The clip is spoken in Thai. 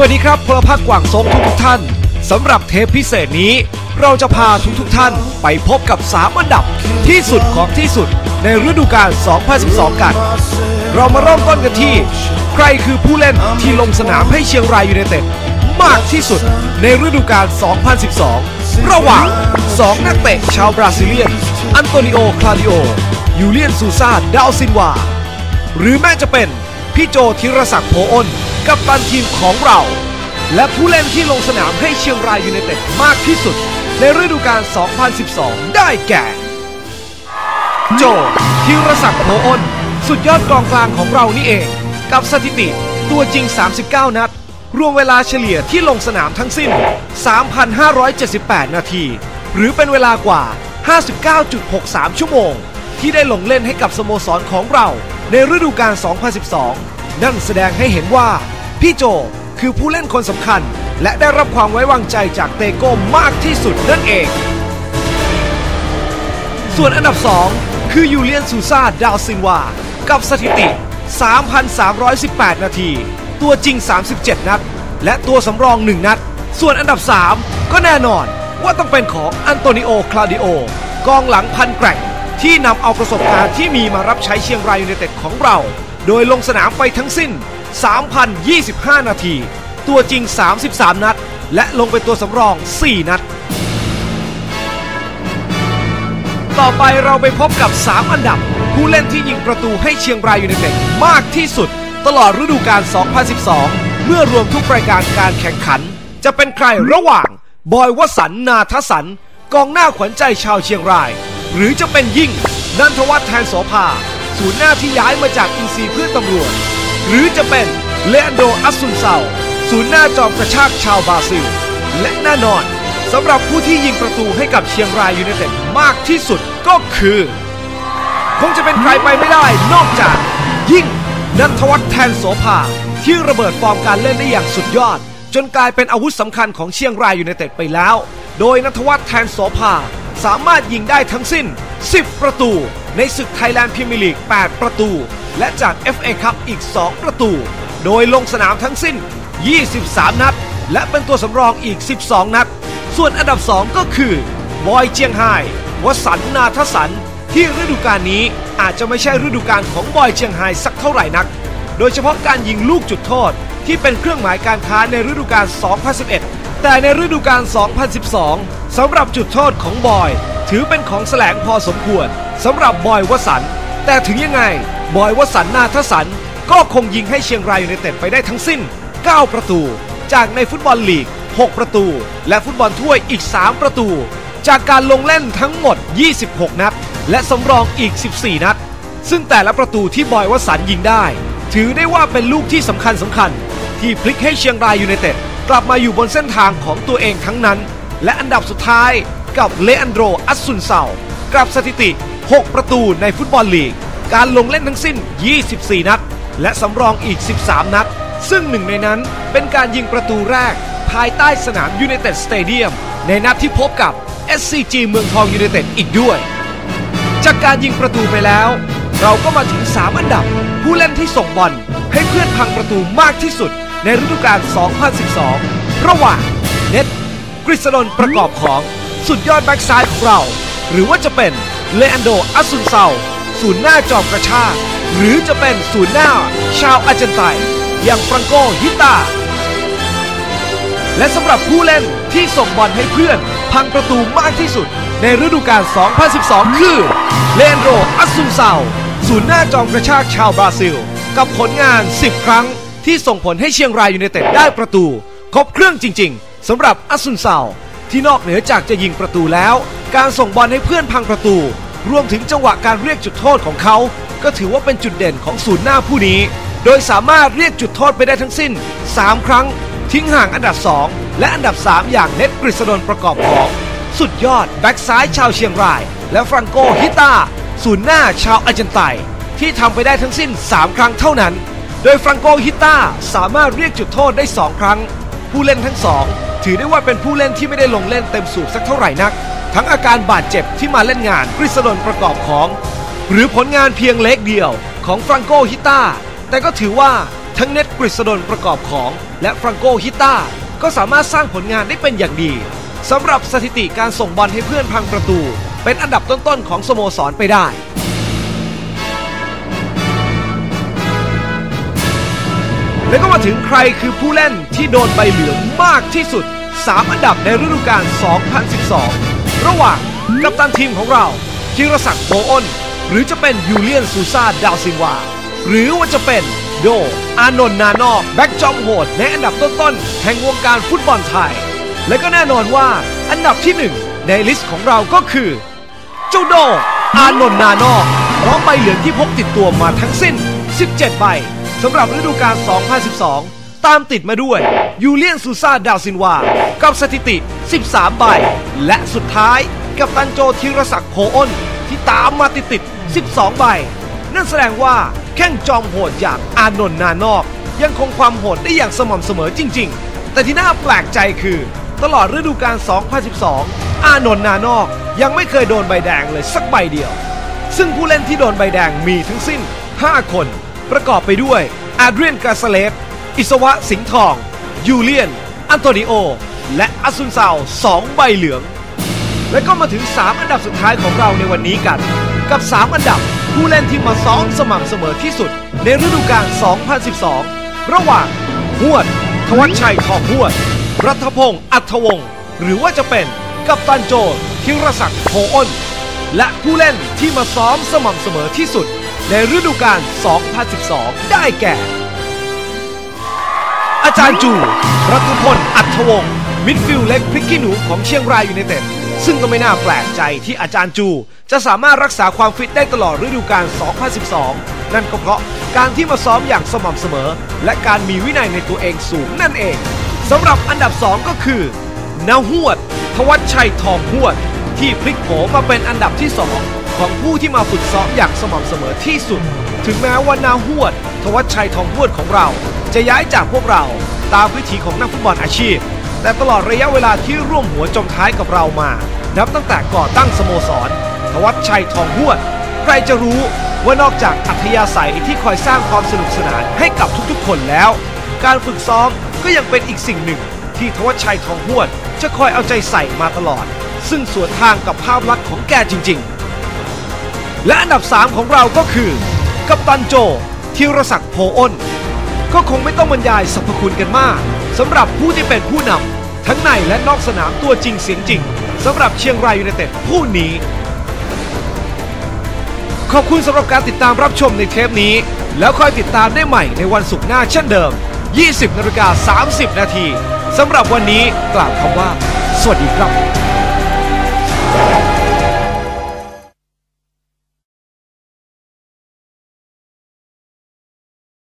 วัสดีครับพลพักกว่างทรงทุกทุกท่านสำหรับเทปพิเศษนี้ เราจะพาทุกทุกท่านไปพบกับ 3 อันดับที่สุดของที่สุดในฤดูกาล 2012 กัน เรามาเริ่มต้นกันที่ ใครคือผู้เล่นที่ลงสนามให้เชียงรายยูไนเต็ดมากที่สุดในฤดูกาล 2012 ระหว่าง 2 นักเตะชาวบราซิเลียน อันโตนิโอ คลาดิโอ ยูเลียนซูซาดาวซินวา หรือแม้จะเป็น พี่โจธีรศักดิ์โพอ้นกับตันทีมของเรา และผู้เล่นที่ลงสนามให้เชียงรายยูไนเต็ดมากที่สุด ในฤดูกาล 2012 ได้แก่ โจธีรศักดิ์โพอ้นสุดยอดกองกลางของเรานี่เอง กับสถิติตัวจริง 39 นัด รวมเวลาเฉลี่ยที่ลงสนามทั้งสิ้น 3,578 นาที หรือเป็นเวลากว่า 59.63 ชั่วโมง ที่ได้ลงเล่นให้กับสโมสรของเรา ในฤดูกาล 2012 นั่นแสดงให้เห็นว่า พี่โจคือผู้เล่นคนสำคัญ และได้รับความไว้วางใจจากเตโก้มากที่สุดนั่นเอง ส่วนอันดับ 2 คือยูเลียนซูซาดาวซินวา กับสถิติ 3,318 นาที ตัวจริง 37 นัด และตัวสำรอง 1 นัด ส่วนอันดับ 3 ก็แน่นอนว่าต้องเป็นของอันโตนิโอ คลาดิโอกองหลังพันแกร่ง ที่นำเอาประสบการณ์ที่มีมารับใช้เชียงรายยูไนเต็ดของเรา โดยลงสนามไปทั้งสิ้น 3,025 นาที ตัวจริง 33 นัด และลงเป็นตัวสำรอง 4 นัด ต่อไปเราไปพบกับ 3 อันดับ ผู้เล่นที่ยิงประตูให้เชียงรายยูไนเต็ดมากที่สุด ตลอดฤดูกาล 2012 เมื่อรวมทุกรายการการแข่งขัน จะเป็นใครระหว่าง บอยวสันนาทสันต์กองหน้าขวัญใจชาวเชียงราย หรือจะเป็นยิ่งนันทวัฒน์แทนโสภาศูนย์หน้าที่ย้ายมาจากอินซีเพื่อตำรวจ หรือจะเป็นเลอันโดอัสซุนเซาศูนย์หน้าจอมกระชากชาวบราซิล และแน่นอนสำหรับผู้ที่ยิงประตูให้กับเชียงรายยูไนเต็ดมากที่สุดก็คือ คงจะเป็นใครไปไม่ได้นอกจาก ยิ่งนันทวัฒน์แทนโสภาที่ระเบิดฟอร์มการเล่นได้อย่างสุดยอด จนกลายเป็นอาวุธสำคัญของเชียงรายอยูไนเต็ดไปแล้ว โดยนัทวัฒน์แทนโสภาสามารถยิงได้ทั้งสิ้น 10 ประตู ในศึกไทยแลนด์พรีเมียร์ลีก 8 ประตู และจาก FA คัพอีก 2 ประตู โดยลงสนามทั้งสิ้น 23 นัด และเป็นตัวสำรองอีก 12 นัด ส่วนอันดับ 2 ก็คือบอยเจียงไฮ้วสันนาทสัน ที่ฤดูกาลนี้อาจจะไม่ใช่ฤดูกาลของบอยเจียงไฮ้สักเท่าไหร่นัก โดยเฉพาะการยิงลูกจุดโทษ ที่เป็นเครื่องหมายการค้าในฤดูกาล 2011 แต่ในฤดูกาล 2012 สำหรับจุดโทษของบอย ถือเป็นของแสลงพอสมควรสำหรับบอยวสันต์แต่ถึงยังไง บอยวสันต์นาทสัน ก็คงยิงให้เชียงรายยูไนเต็ดไปได้ทั้งสิ้น 9 ประตู จากในฟุตบอลลีก 6 ประตู และฟุตบอลถ้วยอีก 3 ประตู จากการลงเล่นทั้งหมด 26 นัด และสำรองอีก 14 นัด ซึ่งแต่ละประตูที่บอยวสันต์ยิงได้ ถือได้ว่าเป็นลูกที่สำคัญสำคัญ ที่พลิกให้เชียงรายยูไนเต็ดกลับมาอยู่บนเส้นทางของตัวเองทั้งนั้น และอันดับสุดท้ายกับเลอันโดรอัสซุนเซากับสถิติ 6 ประตูในฟุตบอลลีก การลงเล่นทั้งสิ้น 24 นัด และสำรองอีก 13 นัด ซึ่งหนึ่งในนั้นเป็นการยิงประตูแรก ภายใต้สนามยูไนเต็ดสเตเดียมในนัดที่พบกับ SCG เมืองทองยูไนเต็ดอีกด้วย จากการยิงประตูไปแล้ว เราก็มาถึง 3 อันดับ ผู้เล่นที่ส่งบอลให้เพื่อนพังประตูมากที่สุด ในฤดูกาล 2012 ระหว่างเน็ตกฤษฎนประกอบของสุดยอดแบ็กซ้ายของเรา หรือว่าจะเป็นเลอันโดอัสซุนเซาศูนย์หน้าจอมกระชากหรือจะเป็นศูนย์หน้าชาวอาร์เจนไตน์อย่างฟรังโกฮิตา และสำหรับผู้เล่นที่ส่งบอลให้เพื่อน พังประตูมากที่สุด ในฤดูกาล 2012 คือเลนโดอัสซุนเซาศูนย์หน้าจอมกระชากชาวบราซิล กับผลงาน 10 ครั้ง ที่ส่งผลให้เชียงรายยูไนเต็ดได้ประตู ครบเครื่องจริง ๆสำหรับอัสซุนเซาที่นอกเหนือจากจะยิงประตูแล้ว การส่งบอลให้เพื่อนพังประตู รวมถึงจังหวะการเรียกจุดโทษของเขา ก็ถือว่าเป็นจุดเด่นของศูนย์หน้าผู้นี้ โดยสามารถเรียกจุดโทษไปได้ทั้งสิ้น 3 ครั้ง ทิ้งห่างอันดับ 2 และอันดับ 3 อย่างเน็ตกฤษฎนประกอบของ สุดยอดแบ็กซ้ายชาวเชียงราย และฟรังโกฮิตาศูนย์หน้าชาวอาร์เจนไตน์ที่ทำไปได้ทั้งสิ้น 3 ครั้งเท่านั้น โดยฟรังโกฮิต้าสามารถเรียกจุดโทษได้ 2 ครั้ง ผู้เล่นทั้งสองถือได้ว่าเป็นผู้เล่นที่ไม่ได้ลงเล่นเต็มสูบสักเท่าไหร่นัก ทั้งอาการบาดเจ็บที่มาเล่นงานกฤษฎนประกอบของ หรือผลงานเพียงเล็กเดียวของฟรังโกฮิต้าแต่ก็ถือว่าทั้งเน็ตกฤษดลประกอบของ และฟรังโกฮิต้าก็สามารถสร้างผลงานได้เป็นอย่างดีสำหรับสถิติการส่งบอลให้เพื่อนพังประตู เป็นอันดับต้นๆของสโมสรไปได้ แล้วก็มาถึงใครคือผู้เล่นที่โดนใบเหลืองมากที่สุด 3 อันดับในฤดูกาล 2012 ระหว่างกัปตันทีมของเราจิรศักดิ์โบอ้น หรือจะเป็นยูเลียนซูซาดาวซินวา หรือว่าจะเป็นโด อานนท์นานอกแบ็กจอมโหดในอันดับต้นๆ แห่งวงการฟุตบอลไทย และก็แน่นอนว่าอันดับที่หนึ่งในลิสต์ของเราก็คือเจ้าโด อานนท์นานอกพร้อมใบเหลืองที่พกติดตัวมาทั้งสิ้น 17 ใบ สำหรับฤดูกาล 2012 ตามติดมาด้วยยูเลียนซูซาดาวซินวา กับสถิติ 13 ใบ และสุดท้ายกับตันโจธีรศักดิ์โพอ้น ที่ตามมาติดติด 12 ใบ นั่นแสดงว่าแข้งจอมโหดอย่างอานนท์นานอก ยังคงความโหดได้อย่างสม่ำเสมอจริง ๆ แต่ที่น่าแปลกใจคือ ตลอดฤดูกาล 2012 อานนท์นานอกยังไม่เคยโดนใบแดงเลยสักใบเดียว ซึ่งผู้เล่นที่โดนใบแดงมีทั้งสิ้น 5 คน ประกอบไปด้วยอาเดรียนกาซาเลฟอิสวะสิงห์ทอง ยูเลียน อันโตนิโอ และอาซุนซาว2ใบเหลือง และก็มาถึง 3 อันดับสุดท้ายของเราในวันนี้กัน กับ 3 อันดับผู้เล่นที่มาซ้อมสม่ำเสมอที่สุด ในฤดูกาล 2012 ระหว่างหวด ทวัชชัยทองหวด รัฐพงศ์อัธวงศ์ หรือว่าจะเป็นกัปตันโจธิรศักดิ์โพอ้น และผู้เล่นที่มาซ้อมสม่ำเสมอที่สุด ในฤดูกาล 2012 ได้แก่ อาจารย์จูรัตพล อัธวงศ์มิดฟิลด์เล็กพริกขี้หนูของเชียงรายยูไนเต็ด ซึ่งก็ไม่น่าแปลกใจที่อาจารย์จู จะสามารถรักษาความฟิตได้ตลอดฤดูกาล 2012 นั่นก็เพราะการที่มาซ้อมอย่างสม่ำเสมอ และการมีวินัยในตัวเองสูงนั่นเองสำหรับอันดับ 2 ก็คือนาหวด ทวัชชัยทองหวด ที่พลิกโผมาเป็นอันดับที่ 2 ของผู้ที่มาฝึกซ้อมอย่างสม่ำเสมอที่สุด ถึงแม้ว่านาหวด ทวัชชัยทองหวดของเรา จะย้ายจากพวกเราตามวิถีของนักฟุตบอลอาชีพ แต่ตลอดระยะเวลาที่ร่วมหัวจมท้ายกับเรามา นับตั้งแต่ก่อตั้งสโมสร ทวัชชัยทองหวด ใครจะรู้ว่านอกจากอัธยาศัยที่คอยสร้างความสนุกสนานให้กับทุกๆ คนแล้ว การฝึกซ้อมก็ยังเป็นอีกสิ่งหนึ่ง ที่ทวัชชัยทองหวด จะคอยเอาใจใส่มาตลอด ซึ่งสวนทางกับภาพลักษณ์ของแกจริง ๆ และอันดับ 3 ของเราก็คือ กัปตันโจธีรศักดิ์โพอ้น ก็คงไม่ต้องบรรยายสรรพคุณกันมากสำหรับผู้ที่เป็นผู้นำทั้งในและนอกสนามตัวจริงเสียงจริงสำหรับเชียงรายยูไนเต็ดผู้นี้ ขอบคุณสำหรับการติดตามรับชมในเทปนี้ แล้วคอยติดตามได้ใหม่ในวันศุกร์หน้าเช่นเดิม 20นาฬิกา30 นาทีสำหรับวันนี้กล่าวคำว่า สวัสดีครับ